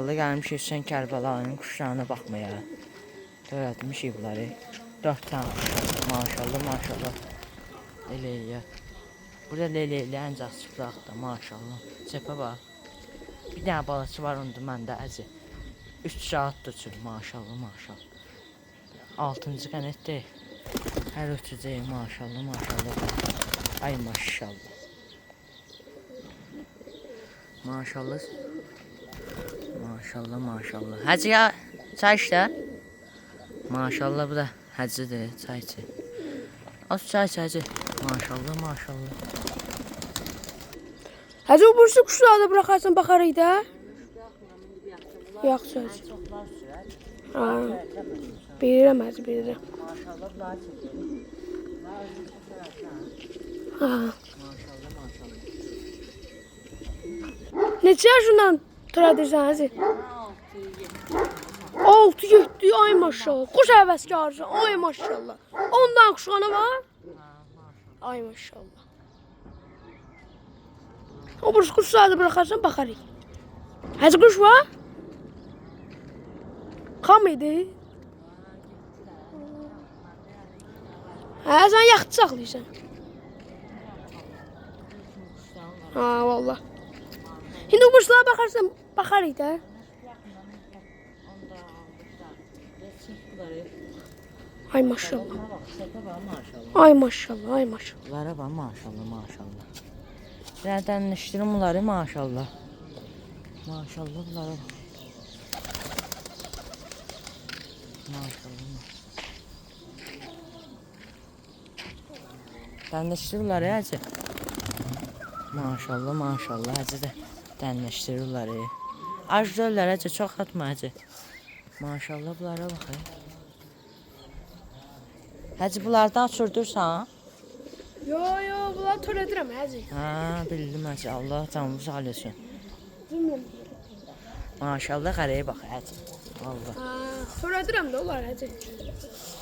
Allah gəlmişik Hüseyin Kərbəlayın quşlarına baxmaya. Törətmişik bunları. Dörd tane kuş. Maşallah, maşallah. Leleylə. Burada leleylə ancaq çıplaq da maşallah. Çepə bax. Bir dənə balası var onda məndə əzi. 3 saat uçur maşallah, maşallah. 6-cı qənətdir. Hər ötəcək maşallah, maşallah. Ay maşallah. Maşallah. Maşallah maşallah. Hacı ya çay işte. Maşallah bu da hacıdır çay içi. Az çay iç hacı. Maşallah maşallah. Hacı o bursu kuşları da bırakarsın bakarıydı ha. Yok söz. Ha. Bilirəm hacı bilirəm. Maşallah bunlar çekiyor. Ha. Maşallah maşallah. Neçə yaşından törədirsən hacı? 6 7 ay maşallah. Kuş həvəskarısın. Ay maşallah. Ondan kuşana var. Ay maşallah. O bursu kuşları da bırakarsın bakarıydı. Hacı kuş var? Kam idi? Hə, sən yaxşı saxlayırsan. Ha, valla. Şimdi bu kuşlara bakarıydı ha. Ay maşallah. Ay maşallah, ay maşallah. Bunlara bak maşallah maşallah. İştirim bunları maşallah. Maşallah bunlara bak. Maşallah. Dənləşdirirlər hacı. Maşallah, maşallah hacı da dənləşdirirlər. Az döllər hacı, çox atma hacı. Maşallah bunlara bax. ya. Hacı bunlardan uçurdursan? Yo yo, bunlar törədirəm həcə. Ha, bildim hacı. Allah canımı sağ olsun. Bilmirəm. Maşallah qaraya bax hacı. Allah. Ha, törədirəm də onlar həcə.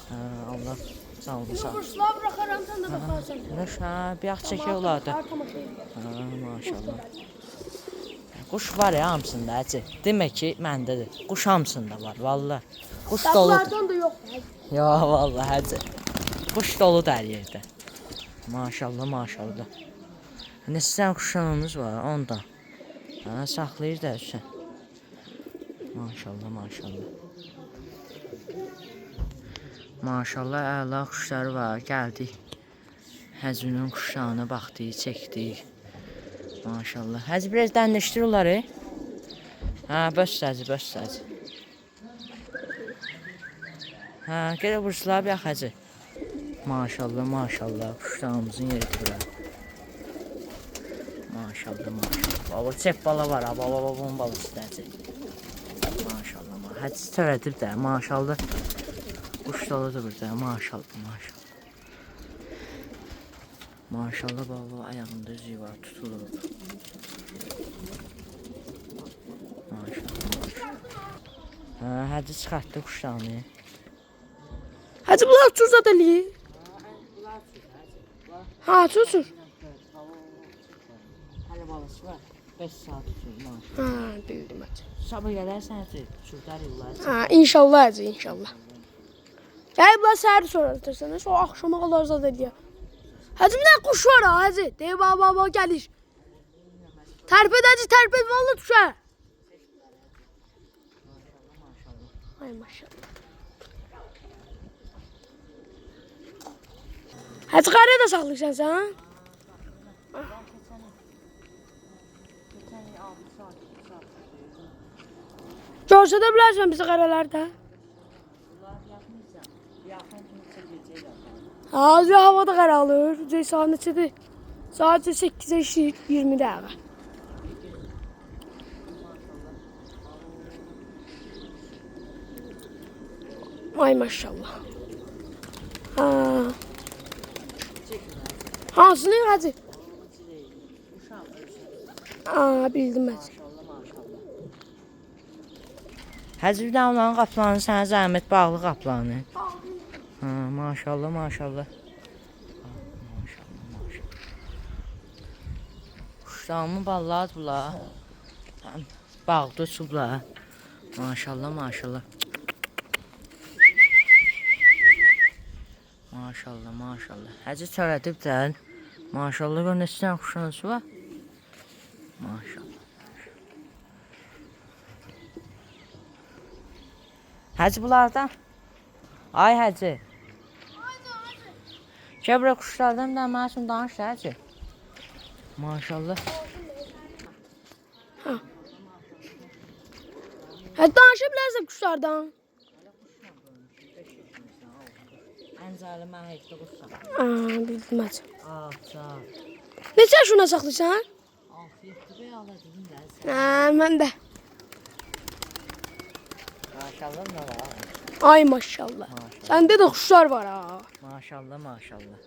Ha, Allah canımı sağ olsun. Kuşlar bırakaram sən də bakarsan. Nəş ha, bir yax çəkiyor olardı. Ha, maşallah. Quş var ya hamısında hacı. Demək ki, məndədir. Quş hamısında var, vallah. Quş doludur. Dağlardan da yox. həcə. Ya vallahi hacı. Quş doludur hər yerdə. Maşallah, maşallah. Neçə quşlarımız var ondan. Ha, saxlayır da sən. Maşallah, maşallah. Maşallah, əla quşları var. Gəldik. Həzünün quşlarına baxdıq, çəkdik. Maşallah. Həzi biraz dənləşdir onları. Ha, bəs həzi, bəs həzi. Ha, gələ bursula bir yaxacı. Maşallah, maşallah. Quşlarımızın yeri bura. Maşallah, maşallah. Baba çep bala var ha, baba babamın balası dəcək. Maşallah, ma. Həcc törədir də, maşallah. Quş doludur burada, maşallah, maşallah. Maşallah baba ayağında üzüyü var, Ha, həcc çıxartdı quşlarını. Hacı bunlar uçur zaten iyi. Ha, uçur. Hələ balası var. 5 saat uçurmaz. Ha, bildim hacı. Sabah gələrsən həcə, uçurdar yıllar. Ha, inşallah hacı, inşallah. Yani bunlar səhər sorartırsan, sonra akşama kadar zaten diye. Hacı bir tane kuş var ha hacı. Deyim baba baba gelir. Terpet hacı terpet vallahi düşer. Ay maşallah. Hacı qarıya da saxlayırsan sən? Görsə də bilərsən bizi qaralarda. Azı havada qaralır. Saat? Saat 8-ə işləyir 20 dəqiqə. Ay maşallah. Ha. Hansını hacı? Aa bildim. Həcə bir də onların qaplanı sənə zəhmət bağlı qaplanı. Ha, maşallah, maşallah. Ha, Maşallah, maşallah. Quşlarımın balladır bunlar. Bağda uçublar. Maşallah, maşallah. Maşallah, maşallah. Həcə törədibdən. Maşallah, gör neçə dənə var. Maşallah. Həcə bunlardan. Ay Həcə. Gəl quşlardan da mənə üçün danış da, Həcə. Maşallah. Hə danışabilirsən quşlardan. Ən zalim mən həkdə quşsam. Aa, bilməz. Alça. Neçə yaşına saxlayırsan? 6-7 bey aladım da. Hə, mən də. Maşallah nə var? Ay maşallah. Maşallah. Səndə də quşlar var ha. Maşallah, maşallah.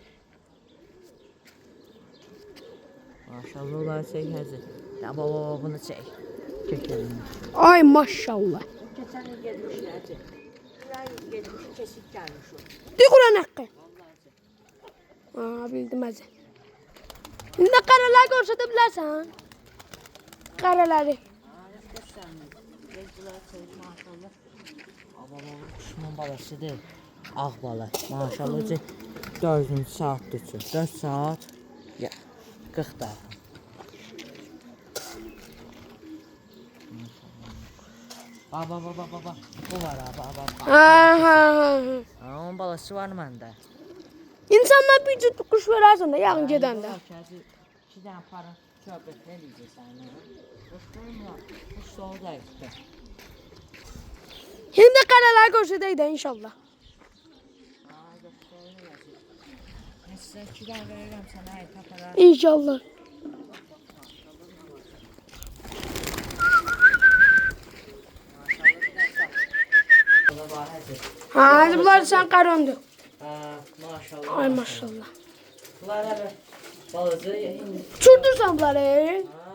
Maşallah olar çək həzir. Ya baba bunu çək. Çəkəlim. Ay maşallah. Keçən il getmiş Di Quran haqqı. Aa, bildim görsədə bilərsən. Qaraları. Maşallah. Baba baba kuşumun balasıdır. Ağ bala. Maşallah ucu 4 saat uçur. 4 saat. Ya 40 da. Baba baba baba. Bu var ha baba. baba. Ha, ha, onun balası var məndə. İnsanlar bir cüt kuş verərsən də yağın gedəndə. İki dənə para söhbət nə deyəcəksən? Dostum var. Bu sol dəqiqdə. İndi qaralar görsədək də inşallah. Aa, iki. İnşallah. Ha, bunlar sən qarandı. Ha, maşallah. Ay maşallah. Bunlar hələ balaca indi. Uçurdursan bunları. Ha,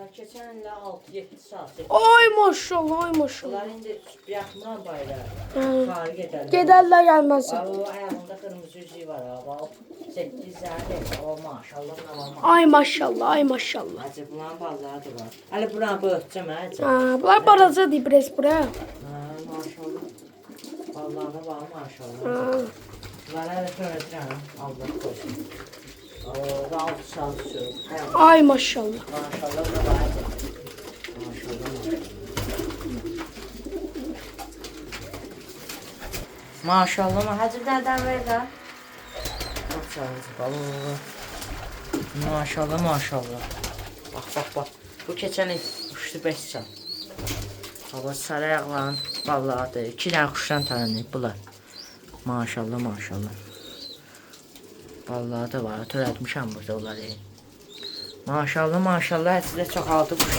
illə 6-7 saat. Ay maşallah, ay maşallah. Bunlar indi yaxından bayra. Ha. Xarı gedərlər. Gedərlər gəlməzsən. Baba o ayağında qırmızı üzüyü var. Baba 8 zərdə. Baba maşallah. Ay maşallah, ay maşallah. Hacı bunların balları da var. Hələ buranı böğütcəm hacı. Ha, bunlar balacadır biraz buraya. Ha, maşallah. Ballarına bax maşallah. Bunları hələ törədirəm. Allah qoysun. Oo, da 6 saat sürür. Hə, Ay maşallah. Maşallah da var. Maşallah. Maşallah. Hacı nədən ver. Baba. Maşallah maşallah. Bak bak bak. Bu keçən il uçdu 5 saat. Baba sarı ayaqların balladı. İki dənə quşdan tanınıb bunlar. Maşallah maşallah. Vallahi da var. Törətmişəm burada onları. Maşallah maşallah. Həcə də çoxaldı quşlar.